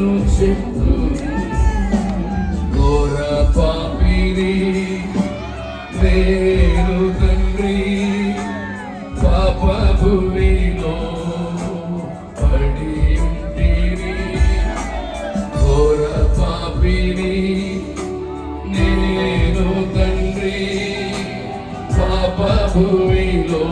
శత్రు ఘోర పాపిని నేను తండ్రి పాప భూమిలో పడి ఉంటిని ఘోర పాపిని నేను తండ్రి పాప భూమిలో.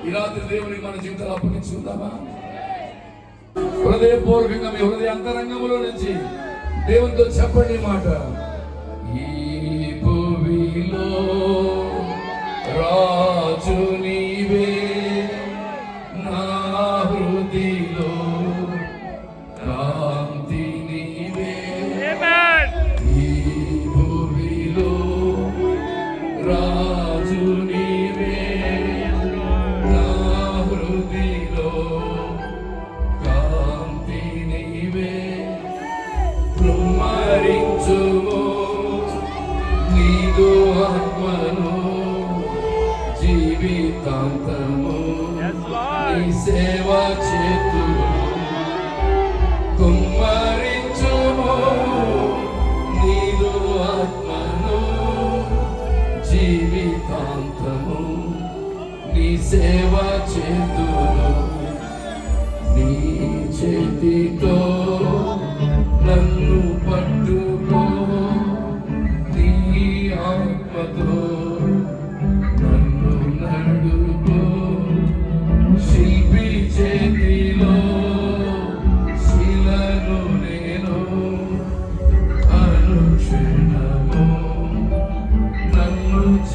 ఈ రాత్రి దేవునికి మన జీవితాలు అప్పగించుకుందామా? హృదయపూర్వకంగా మీ హృదయ అంతరంగంలో నుంచి దేవునితో చెప్పండి మాట. ఈ భూమిలో రాజు నీవే నా హృదయ కుమ్మరించుము నీదు ఆత్మను జీవితాంతము నీ సేవ చేతులు కుమ్మరించుము. నీదు ఆత్మను జీవితాంతము నీ సేవ చేతులు నీ చేతితో